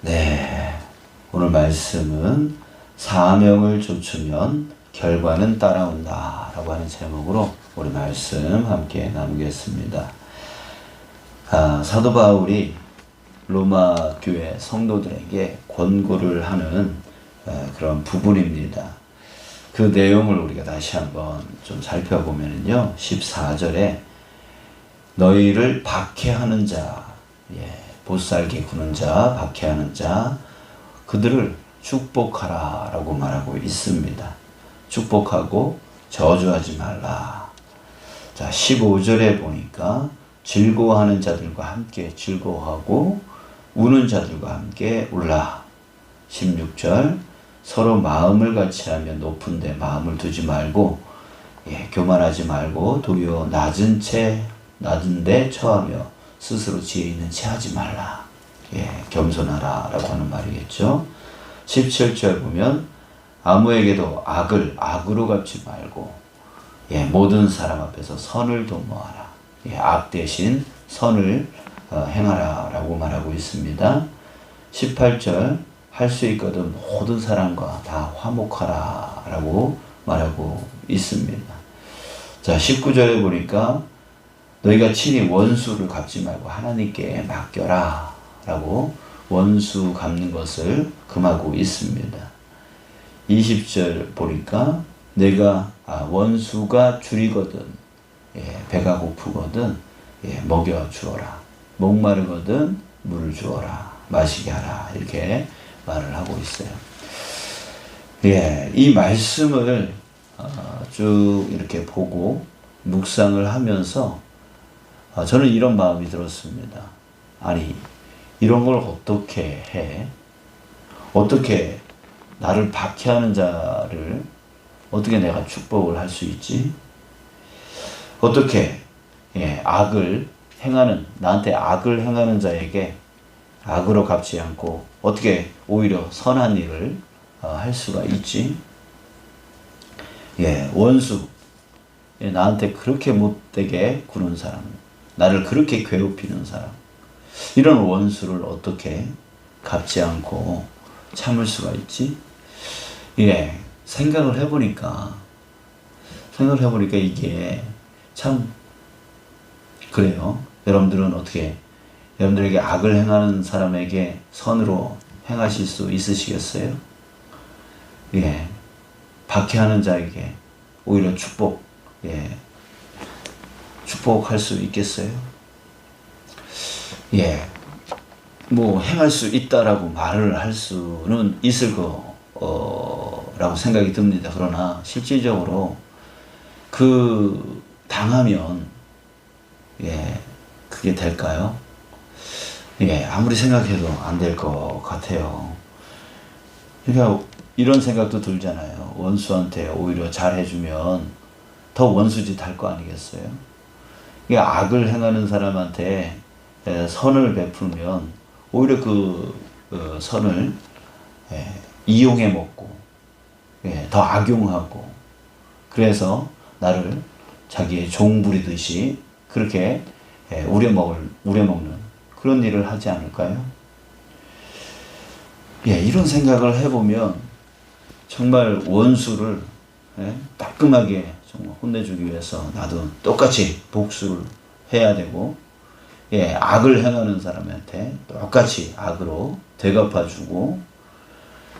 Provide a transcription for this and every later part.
네. 오늘 말씀은 사명을 좇으면 결과는 따라온다. 라고 하는 제목으로 우리 말씀 함께 나누겠습니다. 아, 사도 바울이 로마 교회 성도들에게 권고를 하는 아, 그런 부분입니다. 그 내용을 우리가 다시 한번 좀 살펴보면요. 14절에 너희를 박해하는 자, 예, 보살게 구는 자, 박해하는 자, 그들을 축복하라 라고 말하고 있습니다. 축복하고 저주하지 말라. 자, 15절에 보니까 즐거워하는 자들과 함께 즐거워하고 우는 자들과 함께 울라. 16절 서로 마음을 같이 하며 높은 데 마음을 두지 말고 예, 교만하지 말고 도리어 낮은 채 낮은 데 처하며 스스로 지혜 있는 채 하지 말라. 예, 겸손하라 라고 하는 말이겠죠. 17절 보면 아무에게도 악을 악으로 갚지 말고 예, 모든 사람 앞에서 선을 도모하라. 예, 악 대신 선을 어, 행하라 라고 말하고 있습니다. 18절 할 수 있거든 모든 사람과 다 화목하라 라고 말하고 있습니다. 자, 19절에 보니까 너희가 친히 원수를 갚지 말고 하나님께 맡겨라 라고 원수 갚는 것을 금하고 있습니다. 20절 보니까 내가 아, 원수가 줄이거든 예, 배가 고프거든 예, 먹여 주어라 목마르거든 물을 주어라 마시게 하라 이렇게 말을 하고 있어요. 예, 이 말씀을 어, 쭉 이렇게 보고 묵상을 하면서 어, 저는 이런 마음이 들었습니다. 아니 이런 걸 어떻게 해? 어떻게 나를 박해하는 자를 어떻게 내가 축복을 할 수 있지? 어떻게 예, 악을 행하는 나한테 악을 행하는 자에게 악으로 갚지 않고 어떻게 오히려 선한 일을 어, 할 수가 있지? 예, 원수 예, 나한테 그렇게 못되게 구는 사람, 나를 그렇게 괴롭히는 사람, 이런 원수를 어떻게 갚지 않고 참을 수가 있지? 예, 생각을 해보니까, 생각을 해보니까 이게 참, 그래요. 여러분들은 어떻게, 여러분들에게 악을 행하는 사람에게 선으로 행하실 수 있으시겠어요? 예, 박해하는 자에게 오히려 축복, 예, 축복할 수 있겠어요? 예, 뭐 행할 수 있다라고 말을 할 수는 있을 거라고 생각이 듭니다. 그러나 실질적으로 그 당하면 예, 그게 될까요? 예, 아무리 생각해도 안 될 것 같아요. 그러니까 이런 생각도 들잖아요. 원수한테 오히려 잘해주면 더 원수짓 할 거 아니겠어요? 악을 행하는 사람한테 에, 선을 베풀면 오히려 그 어, 선을 에, 이용해 먹고 예, 더 악용하고 그래서 나를 자기의 종 부리듯이 그렇게 예, 우려먹을 우려먹는 그런 일을 하지 않을까요? 예, 이런 생각을 해보면 정말 원수를 예, 따끔하게 정말 혼내주기 위해서 나도 똑같이 복수를 해야 되고 예, 악을 행하는 사람한테 똑같이 악으로 되갚아주고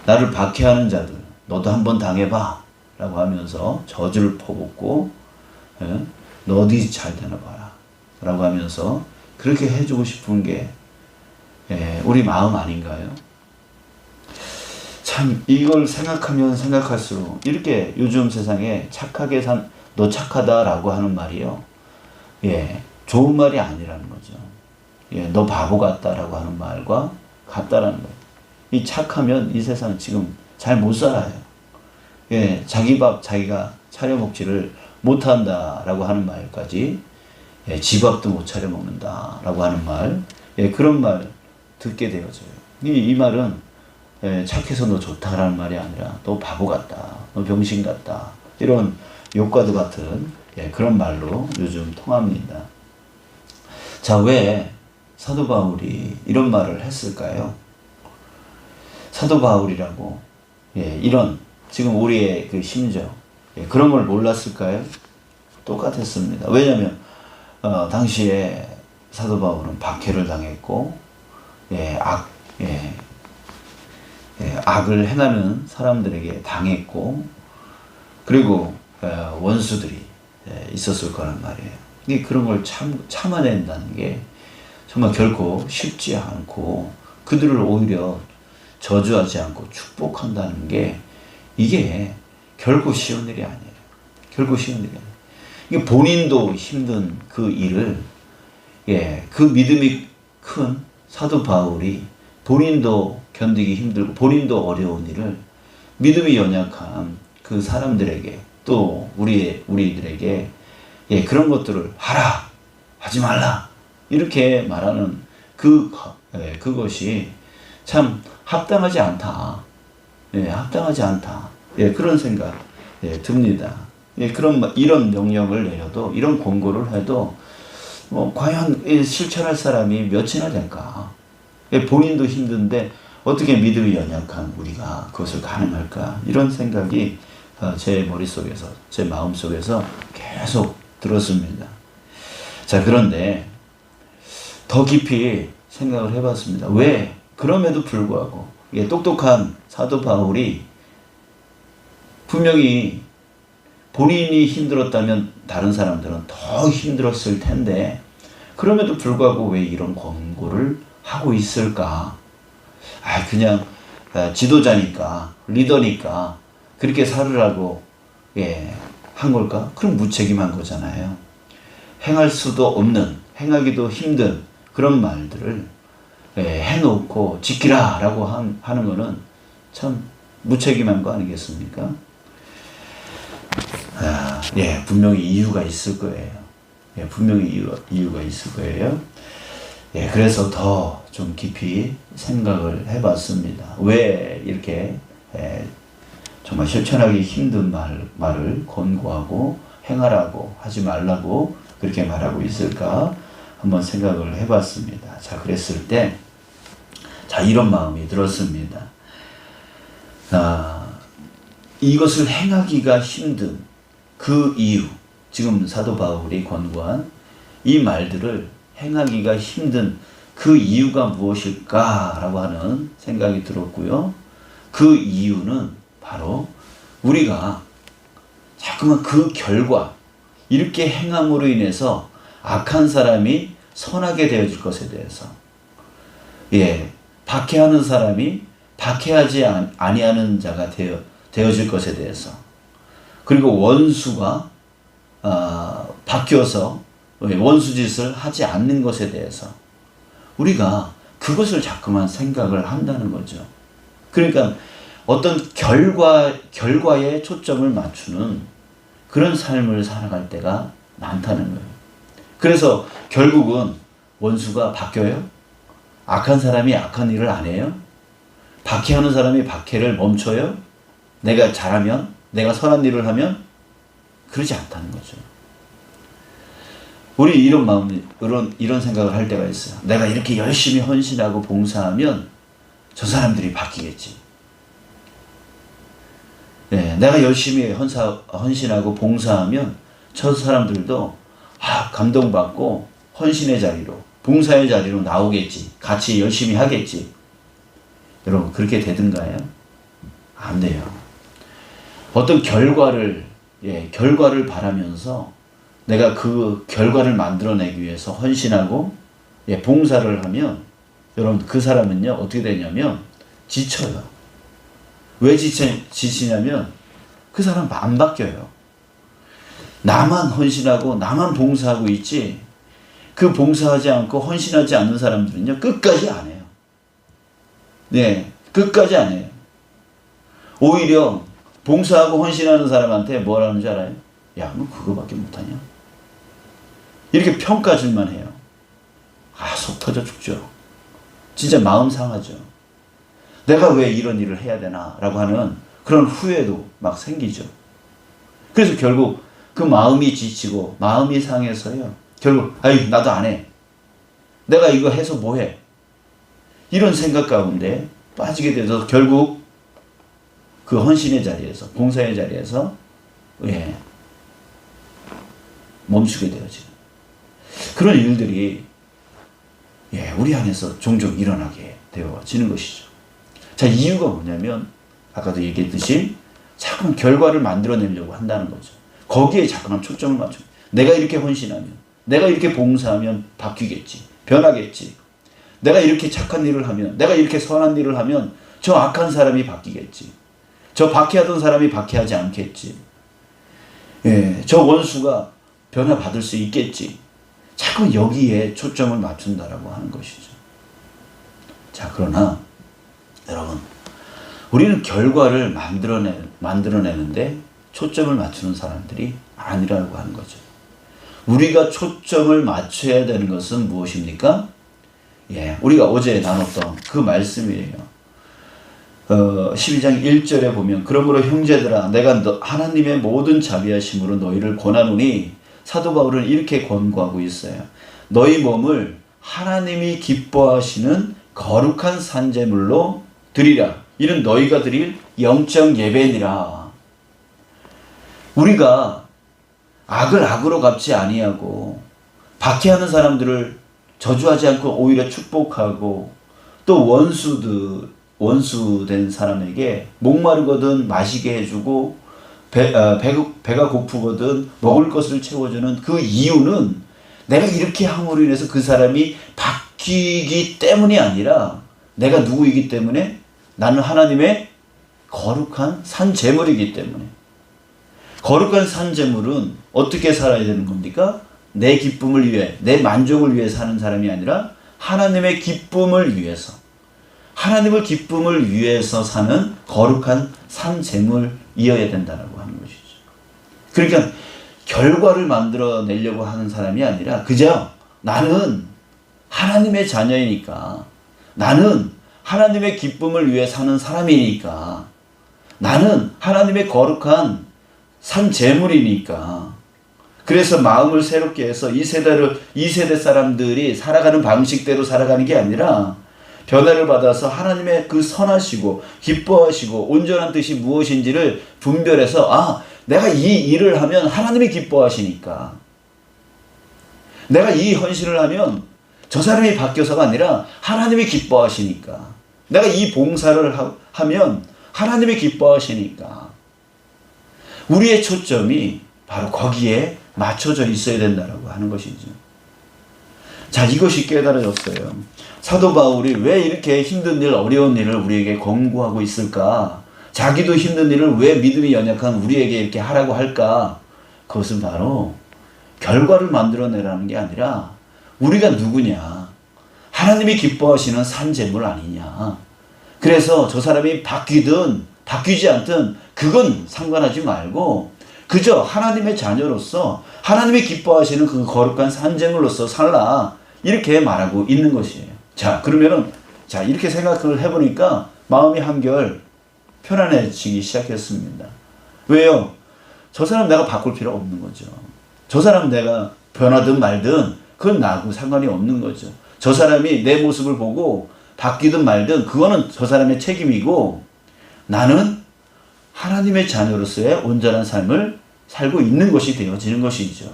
나를 박해하는 자들 너도 한번 당해봐 라고 하면서 저주를 퍼붓고 예, 너 어디 잘 되나 봐라 라고 하면서 그렇게 해주고 싶은 게 예, 우리 마음 아닌가요? 참 이걸 생각하면 생각할수록 이렇게 요즘 세상에 착하게 산 너 착하다라고 하는 말이요. 예, 좋은 말이 아니라는 거죠. 예, 너 바보 같다라고 하는 말과 같다라는 거예요. 이 착하면 이 세상 지금 잘 못 살아요. 예, 자기 밥 자기가 차려 먹지를 못한다라고 하는 말까지 예, 집 앞도 못 차려 먹는다라고 하는 말, 예, 그런 말 듣게 되어져요. 이, 이 말은 예, 착해서 너 좋다라는 말이 아니라 너 바보 같다, 너 병신 같다 이런 욕과도 같은 예, 그런 말로 요즘 통합니다. 자, 왜 사도 바울이 이런 말을 했을까요? 사도 바울이라고 예, 이런 지금 우리의 그 심정 예, 그런 걸 몰랐을까요? 똑같았습니다. 왜냐하면 어, 당시에 사도 바울은 박해를 당했고 예, 악, 예, 예, 악을 행하는 사람들에게 당했고 그리고 어, 원수들이 예, 있었을 거란 말이에요. 이 그런 걸 참, 참아낸다는 게 정말 결코 쉽지 않고 그들을 오히려 저주하지 않고 축복한다는 게 이게 결코 쉬운 일이 아니에요. 결코 쉬운 일이 아니에요. 본인도 힘든 그 일을 예, 그 믿음이 큰 사도 바울이 본인도 견디기 힘들고 본인도 어려운 일을 믿음이 연약한 그 사람들에게 또 우리 우리들에게 예, 그런 것들을 하라 하지 말라 이렇게 말하는 그 예, 그것이 참 합당하지 않다. 예, 합당하지 않다. 예, 그런 생각 예, 듭니다. 예, 그런 이런 명령을 내려도 이런 권고를 해도 뭐 과연 이 실천할 사람이 몇이나 될까? 예, 본인도 힘든데 어떻게 믿음이 연약한 우리가 그것을 가능할까? 이런 생각이 어, 제 머릿속에서 제 마음속에서 계속 들었습니다. 자, 그런데 더 깊이 생각을 해봤습니다. 왜? 그럼에도 불구하고 똑똑한 사도 바울이 분명히 본인이 힘들었다면 다른 사람들은 더 힘들었을 텐데 그럼에도 불구하고 왜 이런 권고를 하고 있을까? 아 그냥 아, 지도자니까 리더니까 그렇게 살으라고 예, 한 걸까? 그럼 무책임한 거잖아요. 행할 수도 없는 행하기도 힘든 그런 말들을 예, 해놓고 지키라라고 한, 하는 거는 참 무책임한 거 아니겠습니까? 아, 예, 분명히 이유가 있을 거예요. 예, 분명히 이유, 이유가 있을 거예요. 예, 그래서 더 좀 깊이 생각을 해봤습니다. 왜 이렇게 예, 정말 실천하기 힘든 말, 말을 권고하고 행하라고 하지 말라고 그렇게 말하고 있을까 한번 생각을 해봤습니다. 자, 그랬을 때, 자, 이런 마음이 들었습니다. 아, 이것을 행하기가 힘든 그 이유, 지금 사도 바울이 권고한 이 말들을 행하기가 힘든 그 이유가 무엇일까라고 하는 생각이 들었고요. 그 이유는 바로 우리가 자꾸만 그 결과, 이렇게 행함으로 인해서 악한 사람이 선하게 되어질 것에 대해서, 예, 박해하는 사람이 박해하지 아니하는 자가 되어, 되어질 것에 대해서, 그리고 원수가 어, 바뀌어서 원수짓을 하지 않는 것에 대해서 우리가 그것을 자꾸만 생각을 한다는 거죠. 그러니까 어떤 결과, 결과에 초점을 맞추는 그런 삶을 살아갈 때가 많다는 거예요. 그래서 결국은 원수가 바뀌어요? 악한 사람이 악한 일을 안 해요? 박해하는 사람이 박해를 멈춰요? 내가 잘하면? 내가 선한 일을 하면? 그러지 않다는 거죠. 우리 이런 마음, 이런, 이런 생각을 할 때가 있어요. 내가 이렇게 열심히 헌신하고 봉사하면 저 사람들이 바뀌겠지. 네, 내가 열심히 헌사, 헌신하고 봉사하면 저 사람들도 아, 감동받고 헌신의 자리로, 봉사의 자리로 나오겠지. 같이 열심히 하겠지. 여러분, 그렇게 되든가요? 안 돼요. 어떤 결과를, 예, 결과를 바라면서 내가 그 결과를 만들어내기 위해서 헌신하고 예, 봉사를 하면 여러분 그 사람은요 어떻게 되냐면 지쳐요. 왜 지쳐, 지치냐면 그 사람 안 바뀌어요. 나만 헌신하고 나만 봉사하고 있지 그 봉사하지 않고 헌신하지 않는 사람들은요 끝까지 안 해요. 네, 끝까지 안 해요. 오히려 봉사하고 헌신하는 사람한테 뭐라는 줄 알아요? 야, 너 그거밖에 못하냐? 이렇게 평가줄만 해요. 아, 속 터져 죽죠. 진짜 마음 상하죠. 내가 왜 이런 일을 해야 되나? 라고 하는 그런 후회도 막 생기죠. 그래서 결국 그 마음이 지치고 마음이 상해서요. 결국, 아이, 나도 안 해. 내가 이거 해서 뭐 해? 이런 생각 가운데 빠지게 돼서 결국 그 헌신의 자리에서 봉사의 자리에서 예, 멈추게 되어지는 그런 일들이 예, 우리 안에서 종종 일어나게 되어지는 것이죠. 자, 이유가 뭐냐면 아까도 얘기했듯이 자꾸만 결과를 만들어내려고 한다는 거죠. 거기에 자꾸만 초점을 맞춰. 내가 이렇게 헌신하면, 내가 이렇게 봉사하면 바뀌겠지, 변하겠지. 내가 이렇게 착한 일을 하면, 내가 이렇게 선한 일을 하면 저 악한 사람이 바뀌겠지. 저 박해하던 사람이 박해하지 않겠지. 예, 저 원수가 변화받을 수 있겠지. 자꾸 여기에 초점을 맞춘다라고 하는 것이죠. 자, 그러나 여러분, 우리는 결과를 만들어내, 만들어내는데 초점을 맞추는 사람들이 아니라고 하는 거죠. 우리가 초점을 맞춰야 되는 것은 무엇입니까? 예, 우리가 어제 나눴던 그 말씀이에요. 어, 12장 1절에 보면 그러므로 형제들아 내가 너, 하나님의 모든 자비하심으로 너희를 권하노니 사도 바울은 이렇게 권고하고 있어요. 너희 몸을 하나님이 기뻐하시는 거룩한 산재물로 드리라. 이는 너희가 드릴 영적 예배니라. 우리가 악을 악으로 갚지 아니하고 박해하는 사람들을 저주하지 않고 오히려 축복하고 또 원수들 원수된 사람에게 목마르거든 마시게 해주고 배, 아, 배, 배가 고프거든 먹을 것을 채워주는 그 이유는 내가 이렇게 함으로 인해서 그 사람이 바뀌기 때문이 아니라 내가 누구이기 때문에 나는 하나님의 거룩한 산 제물이기 때문에. 거룩한 산 제물은 어떻게 살아야 되는 겁니까? 내 기쁨을 위해 내 만족을 위해 사는 사람이 아니라 하나님의 기쁨을 위해서. 하나님을 기쁨을 위해서 사는 거룩한 산 제물 이어야 된다라고 하는 것이죠. 그러니까 결과를 만들어내려고 하는 사람이 아니라 그저 나는 하나님의 자녀이니까 나는 하나님의 기쁨을 위해 사는 사람이니까 나는 하나님의 거룩한 산 제물이니까 그래서 마음을 새롭게 해서 이 세대를 이 세대 사람들이 살아가는 방식대로 살아가는 게 아니라 변화를 받아서 하나님의 그 선하시고 기뻐하시고 온전한 뜻이 무엇인지를 분별해서 아 내가 이 일을 하면 하나님이 기뻐하시니까 내가 이 헌신을 하면 저 사람이 바뀌어서가 아니라 하나님이 기뻐하시니까 내가 이 봉사를 하, 하면 하나님이 기뻐하시니까 우리의 초점이 바로 거기에 맞춰져 있어야 된다라고 하는 것이죠. 자, 이것이 깨달아졌어요. 사도 바울이 왜 이렇게 힘든 일, 어려운 일을 우리에게 권고하고 있을까? 자기도 힘든 일을 왜 믿음이 연약한 우리에게 이렇게 하라고 할까? 그것은 바로 결과를 만들어내라는 게 아니라 우리가 누구냐? 하나님이 기뻐하시는 산재물 아니냐? 그래서 저 사람이 바뀌든 바뀌지 않든 그건 상관하지 말고 그저 하나님의 자녀로서 하나님이 기뻐하시는 그 거룩한 산재물로서 살라 이렇게 말하고 있는 것이에요. 자 그러면은 자 이렇게 생각을 해보니까 마음이 한결 편안해지기 시작했습니다. 왜요? 저 사람 내가 바꿀 필요 없는 거죠. 저 사람 내가 변하든 말든 그건 나하고 상관이 없는 거죠. 저 사람이 내 모습을 보고 바뀌든 말든 그거는 저 사람의 책임이고 나는 하나님의 자녀로서의 온전한 삶을 살고 있는 것이 되어지는 것이죠.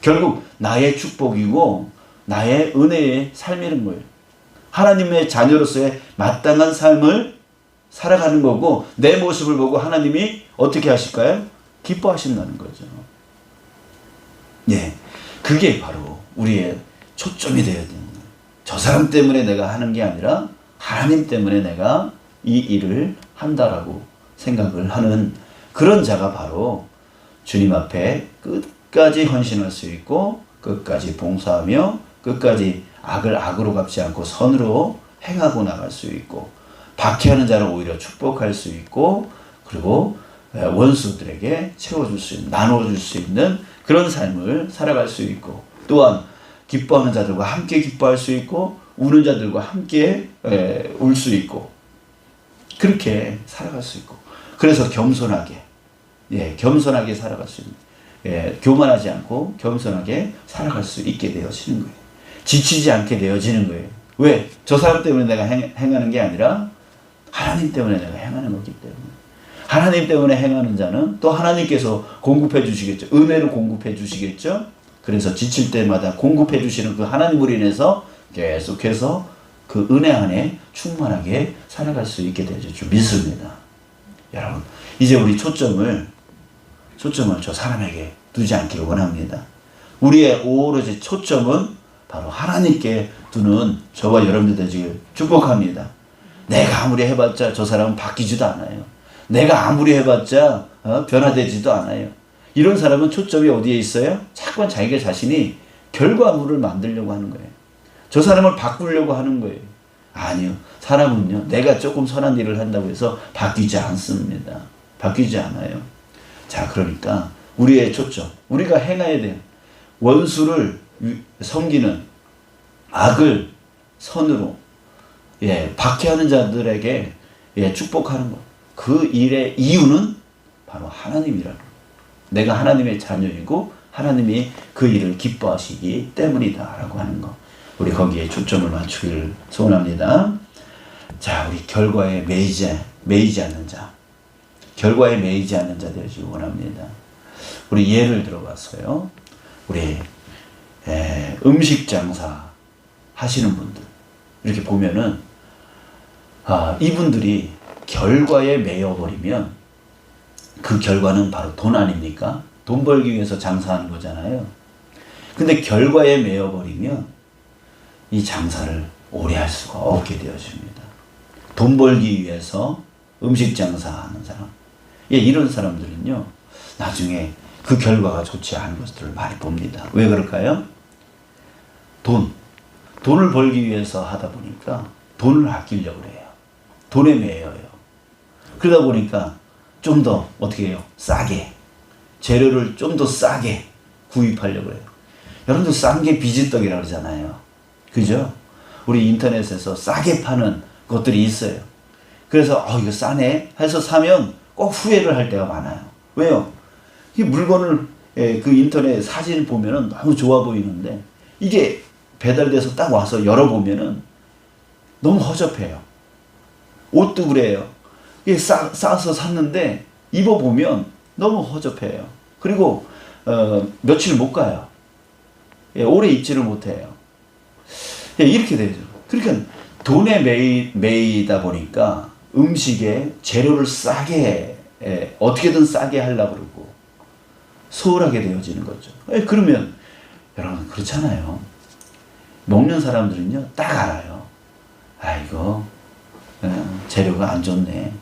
결국 나의 축복이고 나의 은혜의 삶이는 거예요. 하나님의 자녀로서의 마땅한 삶을 살아가는 거고 내 모습을 보고 하나님이 어떻게 하실까요? 기뻐하신다는 거죠. 예. 그게 바로 우리의 초점이 되어야 되는 거예요. 저 사람 때문에 내가 하는 게 아니라 하나님 때문에 내가 이 일을 한다라고 생각을 하는 그런 자가 바로 주님 앞에 끝까지 헌신할 수 있고 끝까지 봉사하며 끝까지 악을 악으로 갚지 않고 선으로 행하고 나갈 수 있고 박해하는 자를 오히려 축복할 수 있고 그리고 원수들에게 채워줄 수 있는 나눠줄 수 있는 그런 삶을 살아갈 수 있고 또한 기뻐하는 자들과 함께 기뻐할 수 있고 우는 자들과 함께 울 수 있고 그렇게 살아갈 수 있고 그래서 겸손하게 예, 겸손하게 살아갈 수 있는 예, 교만하지 않고 겸손하게 살아갈 수 있게 되어지는 거예요. 지치지 않게 되어지는 거예요. 왜? 저 사람 때문에 내가 행, 행하는 게 아니라 하나님 때문에 내가 행하는 거기 때문에. 하나님 때문에 행하는 자는 또 하나님께서 공급해 주시겠죠. 은혜를 공급해 주시겠죠. 그래서 지칠 때마다 공급해 주시는 그 하나님으로 인해서 계속해서 그 은혜 안에 충만하게 살아갈 수 있게 되죠. 좀 믿습니다. 여러분, 이제 우리 초점을 초점을 저 사람에게 두지 않기를 원합니다. 우리의 오로지 초점은 바로 하나님께 두는 저와 여러분들 되기를 축복합니다. 내가 아무리 해봤자 저 사람은 바뀌지도 않아요. 내가 아무리 해봤자 어, 변화되지도 않아요. 이런 사람은 초점이 어디에 있어요? 자꾸 자기가 자신이 결과물을 만들려고 하는 거예요. 저 사람을 바꾸려고 하는 거예요. 아니요. 사람은요, 내가 조금 선한 일을 한다고 해서 바뀌지 않습니다. 바뀌지 않아요. 자, 그러니까 우리의 초점, 우리가 행해야 돼요. 원수를 섬기는 악을 선으로 예, 박해하는 자들에게 예, 축복하는 것. 그 일의 이유는 바로 하나님이라는 것. 내가 하나님의 자녀이고 하나님이 그 일을 기뻐하시기 때문이다라고 하는 것. 우리 거기에 초점을 맞추기를 소원합니다. 자, 우리 결과에 매이지, 매이지 않는 자. 결과에 매이지 않는 자 되시기 원합니다. 우리 예를 들어봤어요. 우리 에, 음식 장사 하시는 분들 이렇게 보면은 아, 이분들이 결과에 매여버리면 그 결과는 바로 돈 아닙니까? 돈 벌기 위해서 장사하는 거잖아요. 근데 결과에 매여버리면 이 장사를 오래 할 수가 없게 되어집니다. 돈 벌기 위해서 음식 장사하는 사람. 예, 이런 사람들은요, 나중에 그 결과가 좋지 않은 것들을 많이 봅니다. 왜 그럴까요? 돈. 돈을 벌기 위해서 하다 보니까 돈을 아끼려고 그래요. 돈에 매여요. 그러다 보니까 좀 더 어떻게 해요? 싸게. 재료를 좀 더 싸게 구입하려고 해요. 여러분들 싼게 비지떡이라고 그러잖아요. 그죠? 우리 인터넷에서 싸게 파는 것들이 있어요. 그래서 어 이거 싸네 해서 사면 꼭 후회를 할 때가 많아요. 왜요? 이 물건을 예, 그 인터넷 사진을 보면은 너무 좋아 보이는데 이게 배달돼서 딱 와서 열어보면은 너무 허접해요. 옷도 그래요. 이게 싸, 싸서 샀는데 입어보면 너무 허접해요. 그리고 어, 며칠 못 가요. 예, 오래 입지를 못해요. 예, 이렇게 되죠. 그러니까 돈에 매이, 매이다 보니까 음식에 재료를 싸게 예, 어떻게든 싸게 하려고 그러고 소홀하게 되어지는 거죠. 예, 그러면 여러분 그렇잖아요. 먹는 사람들은요 딱 알아요. 아 이거 예, 재료가 안 좋네.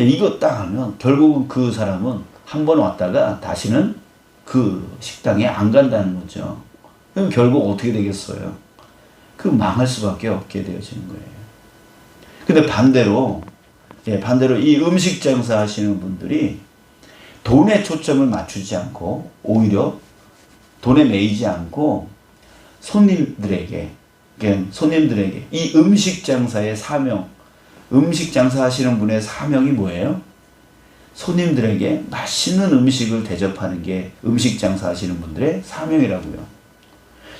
예, 이거 딱 하면 결국은 그 사람은 한 번 왔다가 다시는 그 식당에 안 간다는 거죠. 그럼 결국 어떻게 되겠어요? 그 망할 수밖에 없게 되어지는 거예요. 근데 반대로, 예, 반대로 이 음식 장사 하시는 분들이 돈에 초점을 맞추지 않고 오히려 돈에 매이지 않고 손님들에게, 손님들에게 이 음식 장사의 사명, 음식 장사 하시는 분의 사명이 뭐예요? 손님들에게 맛있는 음식을 대접하는 게 음식 장사 하시는 분들의 사명이라고요.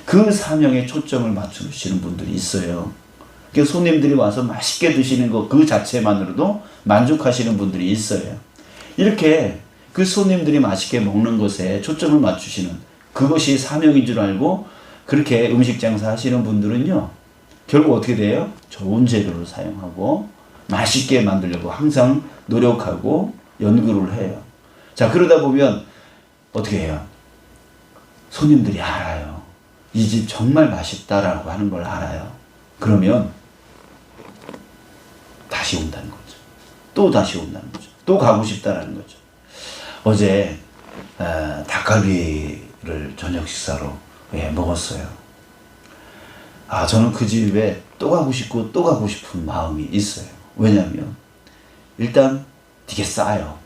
그 사명에 초점을 맞추시는 분들이 있어요. 그 손님들이 와서 맛있게 드시는 것 그 자체만으로도 만족하시는 분들이 있어요. 이렇게 그 손님들이 맛있게 먹는 것에 초점을 맞추시는 그것이 사명인 줄 알고 그렇게 음식 장사 하시는 분들은요, 결국 어떻게 돼요? 좋은 재료를 사용하고 맛있게 만들려고 항상 노력하고 연구를 해요. 자, 그러다 보면 어떻게 해요? 손님들이 알아요. 이 집 정말 맛있다라고 하는 걸 알아요. 그러면 다시 온다는 거죠. 또 다시 온다는 거죠. 또 가고 싶다라는 거죠. 어제 어, 닭갈비를 저녁 식사로 예, 먹었어요. 아 저는 그 집에 또 가고 싶고 또 가고 싶은 마음이 있어요. 왜냐하면 일단 되게 싸요.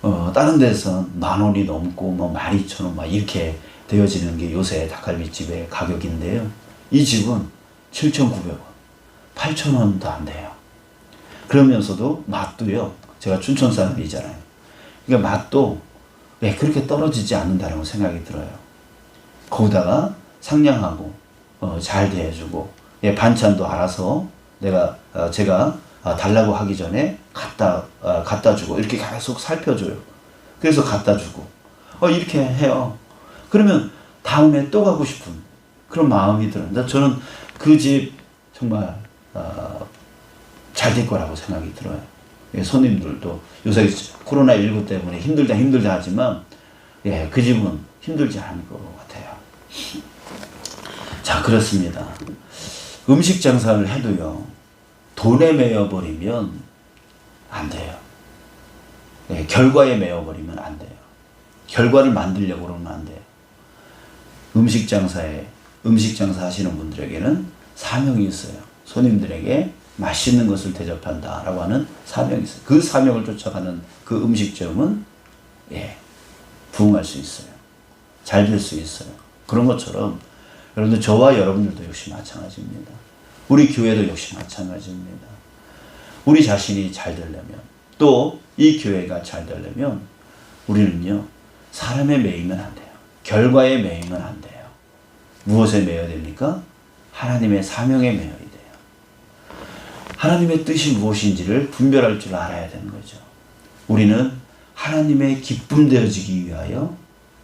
어, 다른 데선 만 원이 넘고 뭐 만 이천 원 막 이렇게 되어지는 게 요새 닭갈비집의 가격인데요. 이 집은 7,900원, 8,000원도 안 돼요. 그러면서도 맛도요. 제가 춘천 사람이잖아요. 그러니까 맛도 네, 그렇게 떨어지지 않는다는 생각이 들어요. 거기다가 상냥하고 어, 잘 대해주고 예, 반찬도 알아서 내가 어, 제가 아, 달라고 하기 전에 갖다 아, 갖다 주고 이렇게 계속 살펴줘요. 그래서 갖다 주고 어, 이렇게 해요. 그러면 다음에 또 가고 싶은 그런 마음이 들어요. 저는 그 집 정말 어, 잘될 거라고 생각이 들어요. 예, 손님들도 요새 코로나 19 때문에 힘들다 힘들다 하지만 예, 그 집은 힘들지 않을 것 같아요. 자 그렇습니다. 음식 장사를 해도요 돈에 매여 버리면 안 돼요. 예, 결과에 매여 버리면 안 돼요. 결과를 만들려고 그러면 안 돼요. 음식 장사에 음식 장사 하시는 분들에게는 사명이 있어요. 손님들에게 맛있는 것을 대접한다 라고 하는 사명이 있어요. 그 사명을 쫓아가는 그 음식점은 예, 부흥할 수 있어요. 잘 될 수 있어요. 그런 것처럼 여러분들 저와 여러분들도 역시 마찬가지입니다. 우리 교회도 역시 마찬가지입니다. 우리 자신이 잘 되려면 또 이 교회가 잘 되려면 우리는요 사람에 매이면 안 돼요. 결과에 매이면 안 돼요. 무엇에 매여야 됩니까? 하나님의 사명에 매여야 돼요. 하나님의 뜻이 무엇인지를 분별할 줄 알아야 되는 거죠. 우리는 하나님의 기쁨 되어지기 위하여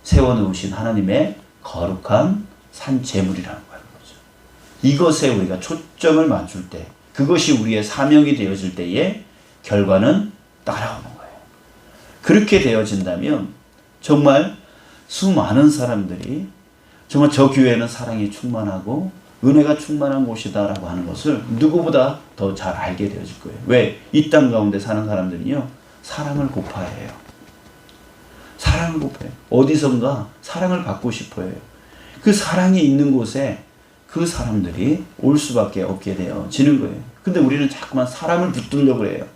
세워놓으신 하나님의 거룩한 산 제물이라는 거예요. 이것에 우리가 초점을 맞출 때, 그것이 우리의 사명이 되어질 때에 결과는 따라오는 거예요. 그렇게 되어진다면 정말 수많은 사람들이 정말 저 교회는 사랑이 충만하고 은혜가 충만한 곳이다라고 하는 것을 누구보다 더 잘 알게 되어질 거예요. 왜? 이 땅 가운데 사는 사람들은요, 사랑을 고파해요. 사랑을 고파해요. 어디선가 사랑을 받고 싶어 해요. 그 사랑이 있는 곳에 그 사람들이 올 수밖에 없게 되어지는 거예요. 근데 우리는 자꾸만 사람을 붙들려고 해요.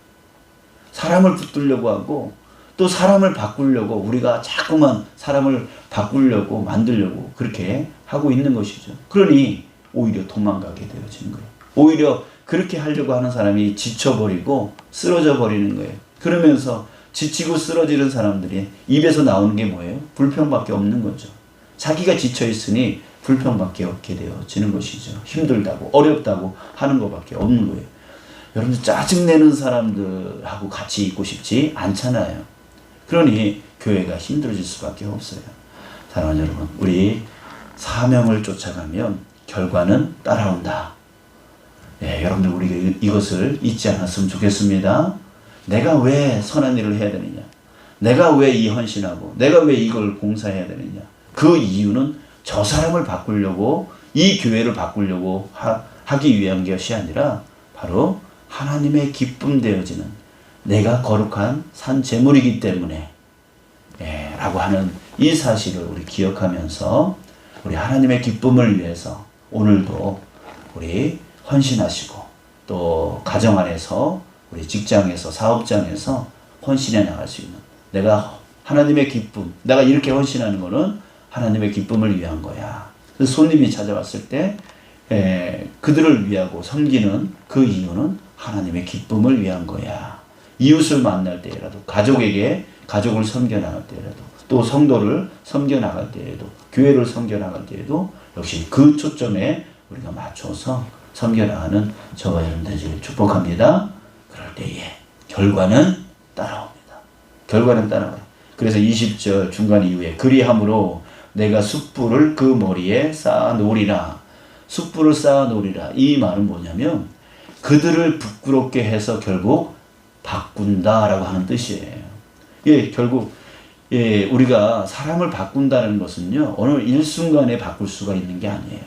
사람을 붙들려고 하고 또 사람을 바꾸려고 우리가 자꾸만 사람을 바꾸려고 만들려고 그렇게 하고 있는 것이죠. 그러니 오히려 도망가게 되어지는 거예요. 오히려 그렇게 하려고 하는 사람이 지쳐버리고 쓰러져 버리는 거예요. 그러면서 지치고 쓰러지는 사람들이 입에서 나오는 게 뭐예요? 불평밖에 없는 거죠. 자기가 지쳐 있으니 불평밖에 없게 되어지는 것이죠. 힘들다고 어렵다고 하는 것밖에 없는 거예요. 여러분들 짜증내는 사람들하고 같이 있고 싶지 않잖아요. 그러니 교회가 힘들어질 수밖에 없어요. 사랑하는 여러분, 우리 사명을 쫓아가면 결과는 따라온다. 네, 여러분들 우리가 이것을 잊지 않았으면 좋겠습니다. 내가 왜 선한 일을 해야 되느냐? 내가 왜 이 헌신하고 내가 왜 이걸 봉사해야 되느냐? 그 이유는 저 사람을 바꾸려고 이 교회를 바꾸려고 하, 하기 위한 것이 아니라 바로 하나님의 기쁨 되어지는 내가 거룩한 산 제물이기 때문에 예, 라고 하는 이 사실을 우리 기억하면서 우리 하나님의 기쁨을 위해서 오늘도 우리 헌신하시고 또 가정 안에서 우리 직장에서 사업장에서 헌신해 나갈 수 있는 내가 하나님의 기쁨 내가 이렇게 헌신하는 거는 하나님의 기쁨을 위한 거야. 손님이 찾아왔을 때 에, 그들을 위하고 섬기는 그 이유는 하나님의 기쁨을 위한 거야. 이웃을 만날 때라도 가족에게 가족을 섬겨 나갈 때라도 또 성도를 섬겨 나갈 때에도 교회를 섬겨 나갈 때에도 역시 그 초점에 우리가 맞춰서 섬겨 나가는 저와 여러분들 축복합니다. 그럴 때에 결과는 따라옵니다. 결과는 따라와요. 그래서 20절 중간 이후에 그리함으로 내가 숯불을 그 머리에 쌓아 놓으리라. 숯불을 쌓아 놓으리라. 이 말은 뭐냐면 그들을 부끄럽게 해서 결국 바꾼다라고 하는 뜻이에요. 예, 결국 예, 우리가 사람을 바꾼다는 것은요, 어느 일순간에 바꿀 수가 있는 게 아니에요.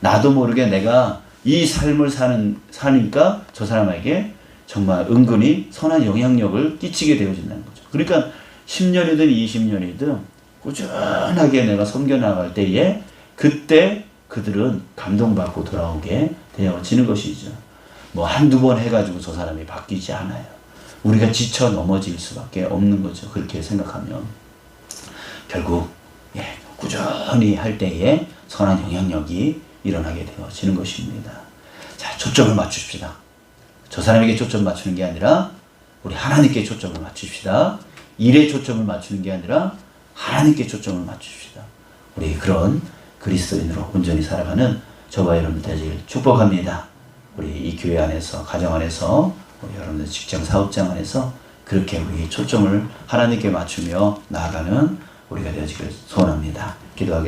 나도 모르게 내가 이 삶을 사는, 사니까 저 사람에게 정말 은근히 선한 영향력을 끼치게 되어진다는 거죠. 그러니까 10년이든 20년이든 꾸준하게 내가 섬겨나갈 때에 그때 그들은 감동받고 돌아오게 되어지는 것이죠. 뭐 한두 번 해가지고 저 사람이 바뀌지 않아요. 우리가 지쳐 넘어질 수밖에 없는 거죠. 그렇게 생각하면. 결국, 예, 꾸준히 할 때에 선한 영향력이 일어나게 되어지는 것입니다. 자, 초점을 맞춥시다. 저 사람에게 초점 맞추는 게 아니라 우리 하나님께 초점을 맞춥시다. 일에 초점을 맞추는 게 아니라 하나님께 초점을 맞춥시다. 우리 그런 그리스도인으로 온전히 살아가는 저와 여러분 되길 축복합니다. 우리 이 교회 안에서 가정 안에서 뭐 여러분들 직장 사업장 안에서 그렇게 우리 초점을 하나님께 맞추며 나아가는 우리가 되어지길 소원합니다. 기도하겠습니다.